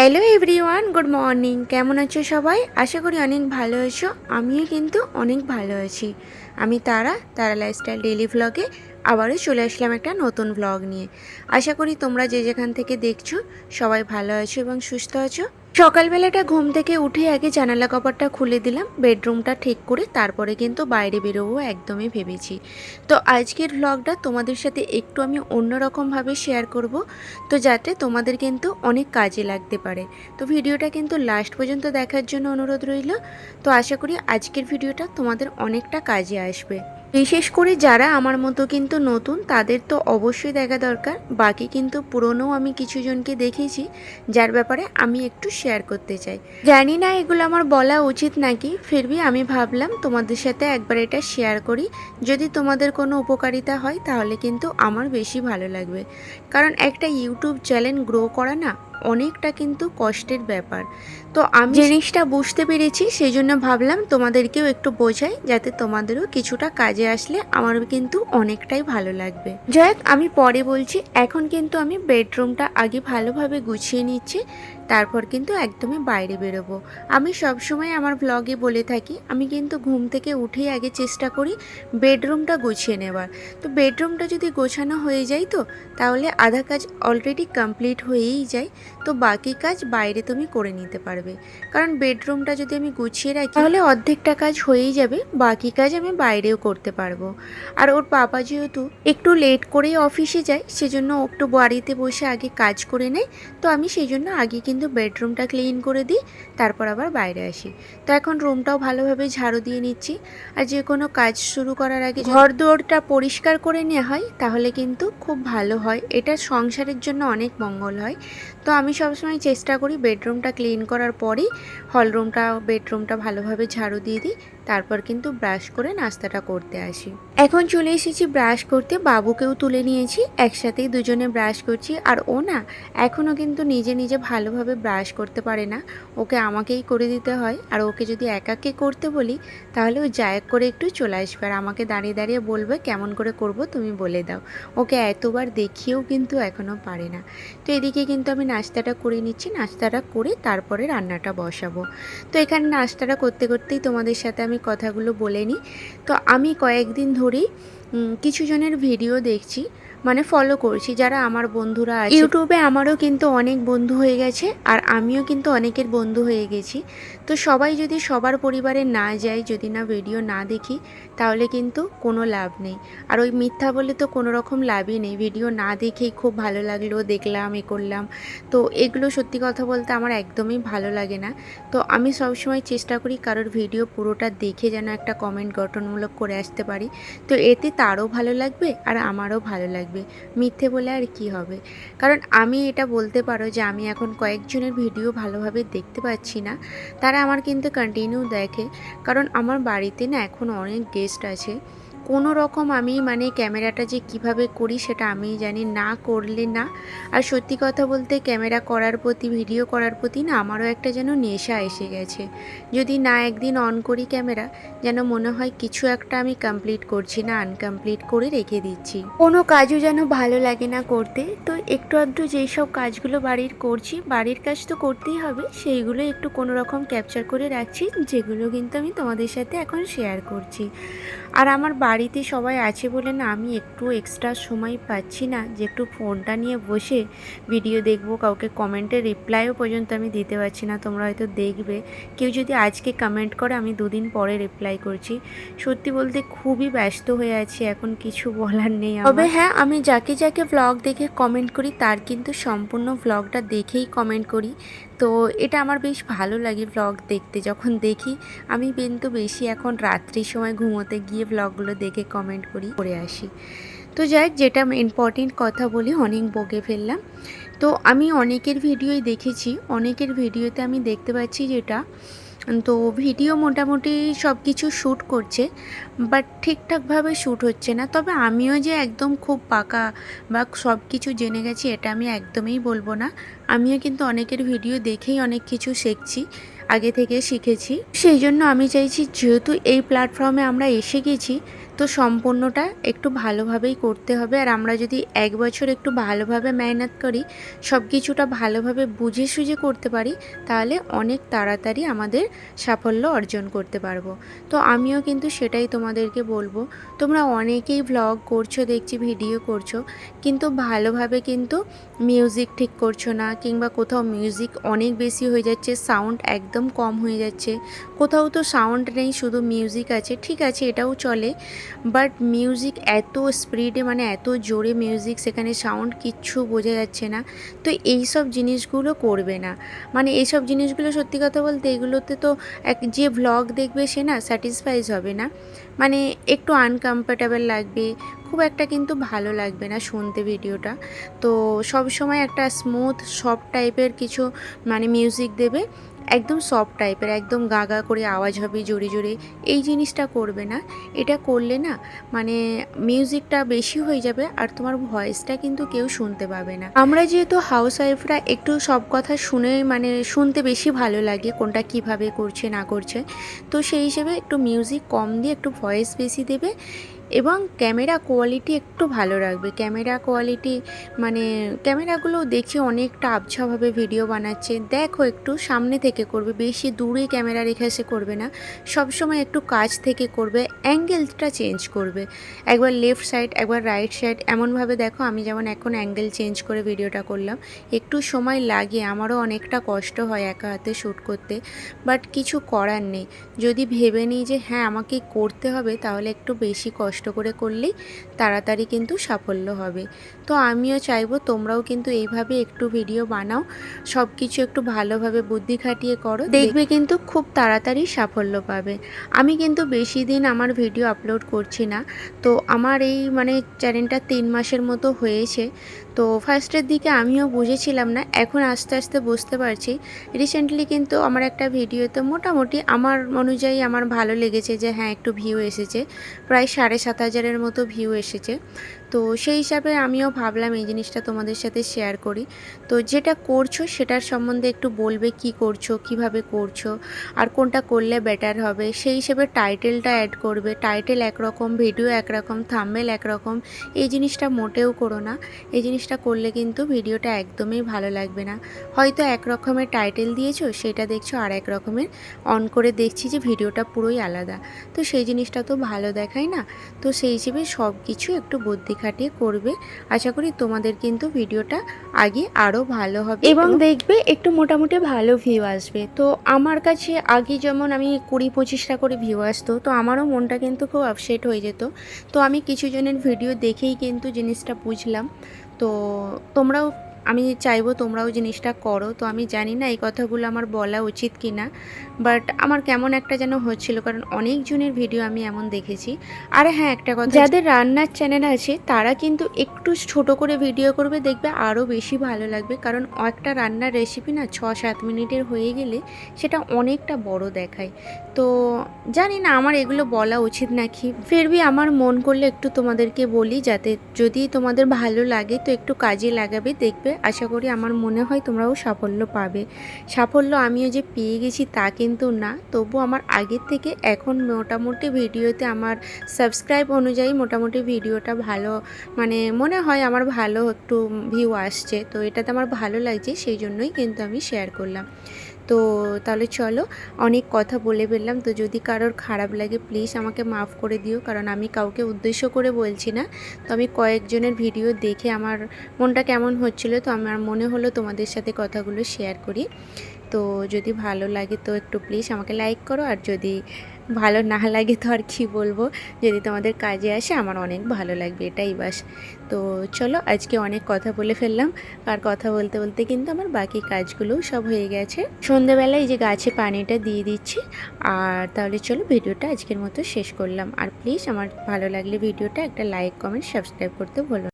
Hello everyone, good morning. কেমন আছো সবাই? আশা করি অনেক ভালো আছো। আমিও কিন্তু অনেক ভালো আছি। আমি তারা তারা লাইফস্টাইল ডেলি ভ্লগে আবারও চলে আসলাম একটা নতুন ভ্লগ নিয়ে। আশা করি তোমরা যে যেখান থেকে দেখছ সবাই ভালো আছো এবং সুস্থ আছো। সকালবেলাটা ঘুম থেকে উঠে আগে জানালা কপারটা খুলে দিলাম, বেডরুমটা ঠিক করে তারপরে কিন্তু বাইরে বেরোবো একদমই ভেবেছি। তো আজকের ভ্লগটা তোমাদের সাথে একটু আমি অন্যরকমভাবে শেয়ার করব, তো যাতে তোমাদের কিন্তু অনেক কাজে লাগতে পারে। তো ভিডিওটা কিন্তু লাস্ট পর্যন্ত দেখার জন্য অনুরোধ রইল। তো আশা করি আজকের ভিডিওটা তোমাদের অনেকটা কাজে আসবে। বিশেষ করে যারা আমার মতো কিন্তু নতুন, তাদের তো অবশ্যই দেখা দরকার। বাকি কিন্তু পুরনো আমি কিছু জনকে দেখেছি, যার ব্যাপারে আমি একটু শেয়ার করতে চাই। জানি না এগুলো আমার বলা উচিত নাকি, ফিরবি, আমি ভাবলাম তোমাদের সাথে একবার এটা শেয়ার করি। যদি তোমাদের কোনো উপকারিতা হয়, তাহলে কিন্তু আমার বেশি ভালো লাগবে। কারণ একটা ইউটিউব চ্যানেল গ্রো করা না, অনেকটা কিন্তু কষ্টের ব্যাপার। তো আমি জিনিসটা বুঝতে পেরেছি সেই জন্য ভাবলাম তোমাদেরকেও একটু বোঝাই, যাতে তোমাদেরও কিছুটা কাজে আসলে আমার কিন্তু অনেকটাই ভালো লাগবে। যাই আমি পরে বলছি, এখন কিন্তু আমি বেডরুমটা আগে ভালোভাবে গুছিয়ে নিচ্ছি। তারপর কিন্তু একদমই বাইরে বেরোবো। আমি সবসময় আমার ব্লগে বলে থাকি, আমি কিন্তু ঘুম থেকে উঠেই আগে চেষ্টা করি বেডরুমটা গুছিয়ে নেবার তো বেডরুমটা যদি গোছানো হয়ে যায় তো, তাহলে আধা কাজ অলরেডি কমপ্লিট হয়েই যায়। তো বাকি কাজ বাইরে তুমি করে নিতে পারবে। কারণ বেডরুমটা যদি আমি গুছিয়ে রাখি, তাহলে অর্ধেকটা কাজ হয়েই যাবে, বাকি কাজ আমি বাইরেও করতে পারব। আর ওর বাবা যেহেতু একটু লেট করেই অফিসে যায়, সেজন্য একটু বাড়িতে বসে আগে কাজ করে নেয়। তো আমি সেই জন্য আগে কিন্তু বেডরুমটা ক্লিন করে দিই, তারপর আবার বাইরে আসি। তো এখন রুমটাও ভালোভাবে ঝাড়ু দিয়ে নিচ্ছি। আর যে কোনো কাজ শুরু করার আগে ঘর দুয়ারটা পরিষ্কার করে নেওয়া হয়, তাহলে কিন্তু খুব ভালো হয়। এটা সংসারের জন্য অনেক মঙ্গল হয়। তো আমি সবসময় চেষ্টা করি বেডরুমটা ক্লিন করার পরেই হলরুমটা বেডরুমটা ভালোভাবে ঝাড়ু দিয়ে দিই। তারপর কিন্তু ব্রাশ করে নাস্তাটা করতে আসি। এখন চলে এসেছি ব্রাশ করতে, বাবুকেও তুলে নিয়েছি, একসাথেই দুজনে ব্রাশ করছি, আর ও না এখনও কিন্তু নিজে নিজে ভালোভাবে ব্রাশ করতে পারে না। ওকে আমাকেই করে দিতে হয়, আর ওকে যদি একাকে করতে বলি, তাহলে ও জায়ক করে একটু চলে আসবে, আর আমাকে দাঁড়িয়ে দাঁড়িয়ে বলবে, কেমন করে করব তুমি বলে দাও। ওকে এতবার দেখিয়েও কিন্তু এখনও পারে না। তো এদিকে কিন্তু আমি নাস্তাটা করে নিচ্ছি, নাস্তাটা করে তারপরে রান্নাটা বসাবো। তো এখানে নাস্তাটা করতে করতেই তোমাদের সাথে আমি কথাগুলো বলে নিই। তো আমি কয়েকদিন ধরেই উম, কিছু জনের ভিডিও দেখছি মানে ফলো করছি যারা আমার বন্ধুরা আছে। ইউটিউবে আমারও কিন্তু অনেক বন্ধু হয়ে গেছে আর আমিও কিন্তু অনেকের বন্ধু হয়ে গেছি। তো সবাই যদি সবার পরিবারে না যায় যদি না ভিডিও না দেখি তাহলে কিন্তু কোনো লাভ নেই। আর ওই মিথ্যা বলে তো কোনো রকম লাভই নেই। ভিডিও না দেখেই খুব ভালো লাগল দেখলাম এ করলাম। তো এগুলো সত্যি কথা বলতে আমার একদমই ভালো লাগে না। তো আমি সবসময় চেষ্টা করি কারোর ভিডিও পুরোটা দেখে যেন একটা কমেন্ট গঠনমূলক করে আসতে পারি। তো এতে তারও ভালো লাগবে আর আমারও ভালো লাগবে। মিথ্যে বলে আর কি হবে? কারণ আমি এটা বলতে পারো যে আমি এখন কয়েকজনের ভিডিও ভালোভাবে দেখতে পাচ্ছি না। তারা আমার কিন্তু কন্টিনিউ দেখে। কারণ আমার বাড়িতে না এখন অনেক গেস্ট আছে। কোনো রকম আমি মানে ক্যামেরাটা যে কীভাবে করি সেটা আমি জানি না করলে না। আর সত্যি কথা বলতে ক্যামেরা করার প্রতি, ভিডিও করার প্রতি না আমারও একটা যেন নেশা এসে গেছে। যদি না একদিন অন করি ক্যামেরা, যেন মনে হয় কিছু একটা আমি কমপ্লিট করছি না আনকমপ্লিট করে রেখে দিচ্ছি। কোনো কাজও যেন ভালো লাগে না করতে। তো একটু আধটু যেই সব কাজগুলো বাড়ির করছি, বাড়ির কাজ তো করতেই হবে, সেইগুলো একটু কোনো রকম ক্যাপচার করে রাখছি, যেগুলো কিন্তু আমি তোমাদের সাথে এখন শেয়ার করছি। আর আমার বাড়িতে সবাই আছে বলে না আমি একটু এক্সট্রা সময় পাচ্ছি না, যে একটু ফোনটা নিয়ে বসে ভিডিও দেখব, কাউকে কমেন্টের রিপ্লাইও পর্যন্ত আমি দিতে পারছি না, তোমরা হয়তো দেখবে। কেউ যদি আজকে কমেন্ট করে, আমি দুদিন পরে রিপ্লাই করছি। সত্যি বলতে খুবই ব্যস্ত হয়ে আছি, এখন কিছু বলার নেই তবে হ্যাঁ আমি যাকে যাকে ভ্লগ দেখে কমেন্ট করি, তার কিন্তু সম্পূর্ণ ভ্লগটা দেখেই কমেন্ট করি। তো এটা আমার বেশ ভালো লাগে ব্লগ দেখতে। যখন দেখি, আমি কিন্তু বেশি এখন রাত্রির সময় ঘুমোতে গিয়ে ভ্লগগুলো দেখে কমেন্ট করি, করে আসি। তো যাই যেটা ইম্পর্টেন্ট কথা বলি, অনেক বকে ফেললাম। তো আমি অনেকের ভিডিওই দেখেছি, অনেকের ভিডিওতে আমি দেখতে পাচ্ছি যেটা তো ভিডিও মোটামুটি সব কিছু শ্যুট করছে বাট ঠিকঠাকভাবে শ্যুট হচ্ছে না। তবে আমিও যে একদম খুব পাকা বা সব কিছু জেনে গেছি, এটা আমি একদমই বলব না। আমিও কিন্তু অনেকের ভিডিও দেখেই অনেক কিছু শিখছি, আগে থেকে শিখেছি। সেই জন্য আমি চাইছি, যেহেতু এই প্ল্যাটফর্মে আমরা এসে গেছি তো সম্পূর্ণটা একটু ভালোভাবেই করতে হবে। আর আমরা যদি এক বছর একটু ভালোভাবে মেহনত করি, সব কিছুটা ভালোভাবে বুঝে সুঝে করতে পারি, তাহলে অনেক তাড়াতাড়ি আমাদের সাফল্য অর্জন করতে পারব। তো আমিও কিন্তু সেটাই তোমাদেরকে বলব। তোমরা অনেকেই ভ্লগ করছ, দেখছি ভিডিও করছ, কিন্তু ভালোভাবে কিন্তু মিউজিক ঠিক করছ না, কিংবা কোথাও মিউজিক অনেক বেশি হয়ে যাচ্ছে সাউন্ড একদম কম হয়ে যাচ্ছে। কোথাও তো সাউন্ড নেই, শুধু মিউজিক আছে, ঠিক আছে, এটাও চলে। বাট মিউজিক এত স্পিডে মানে এত জোরে মিউজিক, সেখানে সাউন্ড কিচ্ছু বোঝা যাচ্ছে না। তো এই সব জিনিসগুলো করবে না। মানে এইসব জিনিসগুলো সত্যি কথা বলতে এগুলোতে তো এক, যে ভ্লগ দেখবে সে না স্যাটিসফাইজ হবে না। মানে একটু আনকমফর্টেবল লাগবে, খুব একটা কিন্তু ভালো লাগবে না শুনতে ভিডিওটা। তো সব সময় একটা স্মুথ সফট টাইপের কিছু মানে মিউজিক দেবে। একদম সফট টাইপের একদম গা গা করে আওয়াজ হবে, জোরে জোরে। এই জিনিসটা করবে না। এটা করলে না মানে মিউজিকটা বেশি হয়ে যাবে আর তোমার ভয়েসটা কিন্তু কেউ শুনতে পাবে না। আমরা যেহেতু হাউস ওয়াইফরা একটু সব কথা শুনে মানে শুনতে বেশি ভালো লাগে, কোনটা কীভাবে করছে, না করছে। তো সেই হিসেবে একটু মিউজিক কম দিয়ে একটু ভয়েস বেশি দেবে। এবং ক্যামেরা কোয়ালিটি একটু ভালো রাখবে। ক্যামেরা কোয়ালিটি মানে ক্যামেরাগুলো দেখে অনেকটা আবছাভাবে ভিডিও বানাচ্ছে। দেখো একটু সামনে থেকে করবে, বেশি দূরে ক্যামেরা রেখে এসে করবে না। সবসময় একটু কাছ থেকে করবে, অ্যাঙ্গেলটা চেঞ্জ করবে। একবার লেফট সাইড, একবার রাইট সাইড, এমনভাবে দেখো আমি যেমন এখন অ্যাঙ্গেল চেঞ্জ করে ভিডিওটা করলাম। একটু সময় লাগে, আমারও অনেকটা কষ্ট হয় একা হাতে শ্যুট করতে। বাট কিছু করার নেই। যদি ভেবে নিই যে হ্যাঁ আমাকে করতে হবে, তাহলে একটু বেশি কষ্ট করে করলেই তাড়াতাড়ি কিন্তু সাফল্য হবে। তো আমিও চাইব তোমরাও কিন্তু এইভাবে একটু ভিডিও বানাও সব কিছু একটু ভালোভাবে বুদ্ধি খাটিয়ে করো দেখবে কিন্তু খুব তাড়াতাড়ি সাফল্য পাবে। আমি কিন্তু বেশি দিন আমার ভিডিও আপলোড করছি না তো আমার এই মানে চ্যানেলটা তিন মাসের মতো হয়েছে। তো ফার্স্টের দিকে আমিও বুঝেছিলাম না এখন আস্তে আস্তে বুঝতে পারছি। রিসেন্টলি কিন্তু আমার একটা ভিডিওতে মোটামুটি আমার অনুযায়ী আমার ভালো লেগেছে যে হ্যাঁ একটু ভিউ এসেছে প্রায় সাড়ে সাত হাজারের মতো ভিউ এসেছে। তো সেই হিসাবে আমিও ভাবলাম এই জিনিসটা তোমাদের সাথে শেয়ার করি। তো যেটা করছ সেটার সম্বন্ধে একটু বলবে কি করছ, কীভাবে করছ, আর কোনটা করলে বেটার হবে? সেই হিসেবে টাইটেলটা অ্যাড করবে। টাইটেল একরকম ভিডিও একরকম থাম্বেল একরকম, এই জিনিসটা মোটেও করো না। এই জিনিসটা করলে কিন্তু ভিডিওটা একদমই ভালো লাগবে না। হয়তো এক রকমের টাইটেল দিয়েছ, সেটা দেখছ, আর এক রকমের অন করে দেখছি যে ভিডিওটা পুরোই আলাদা। তো সেই জিনিসটা তো ভালো দেখায় না। তো সেই হিসেবে সব কিছু একটু বুদ্ধি খাটিয়ে করবে। আশা করি তোমাদের কিন্তু ভিডিওটা আগে আরও ভালো হবে। এবং দেখবে একটু মোটামুটি ভালো ভিউ আসবে। তো আমার কাছে আগে যেমন আমি কুড়ি পঁচিশটা করে ভিউ আসতো, তো আমারও মনটা কিন্তু খুব আপসেট হয়ে যেত। তো আমি কিছু জনের ভিডিও দেখেই কিন্তু জিনিসটা বুঝলাম। তো তোমরাও আমি চাইব তোমরাও জিনিসটা করো। তো আমি জানি না এই কথাগুলো আমার বলা উচিত কি না বাট আমার কেমন একটা যেন হচ্ছিল, কারণ অনেকজনের ভিডিও আমি এমন দেখেছি। আর হ্যাঁ একটা কথা যাদের রান্নার চ্যানেল আছে, তারা কিন্তু একটু ছোট করে ভিডিও করবে, দেখবে আরও বেশি ভালো লাগবে। কারণ একটা রান্নার রেসিপি না ছ সাত মিনিটের হয়ে গেলে সেটা অনেকটা বড় দেখায়। তো জানি না আমার এগুলো বলা উচিত নাকি। ফিরবি আমার মন করলে একটু তোমাদেরকে বলি, যাতে যদি তোমাদের ভালো লাগে তো একটু কাজে লাগাবে, দেখবে আশা করি আমার মনে হয় তোমরাও সাফল্য পাবে। সাফল্য আমিও যে পেয়ে গেছি তা কিন্তু না। তবু আমার আগের থেকে এখন মোটামুটি ভিডিওতে আমার সাবস্ক্রাইব অনুযায়ী মোটামুটি ভিডিওটা ভালো মানে মনে হয় আমার ভালো একটু ভিউ আসছে। তো এটাতে আমার ভালো লাগছে, সেই জন্যই কিন্তু আমি শেয়ার করলাম। তো তাহলে চলো, অনেক কথা বলে ফেললাম। তো যদি কারোর খারাপ লাগে প্লিজ আমাকে মাফ করে দিও, কারণ আমি কাউকে উদ্দেশ্য করে বলছি না। তো আমি কয়েকজনের ভিডিও দেখে আমার মনটা কেমন হচ্ছিল, তো আমার মনে হলো তোমাদের সাথে কথাগুলো শেয়ার করি। তো যদি ভালো লাগে, তো একটু প্লিজ আমাকে লাইক করো, আর যদি ভালো না লাগে তো আর কী বলব? যদি তোমাদের কাজে আসে, আমার অনেক ভালো লাগবে, এটাই বাস। তো চলো, আজকে অনেক কথা বলে ফেললাম। আর কথা বলতে বলতে কিন্তু আমার বাকি কাজগুলোও সব হয়ে গেছে। সন্ধেবেলায় এই যে গাছে পানিটা দিয়ে দিচ্ছি। আর তাহলে চলো, ভিডিওটা আজকের মতো শেষ করলাম। আর প্লিজ আমার ভালো লাগলে ভিডিওটা একটা লাইক কমেন্ট সাবস্ক্রাইব করতে না।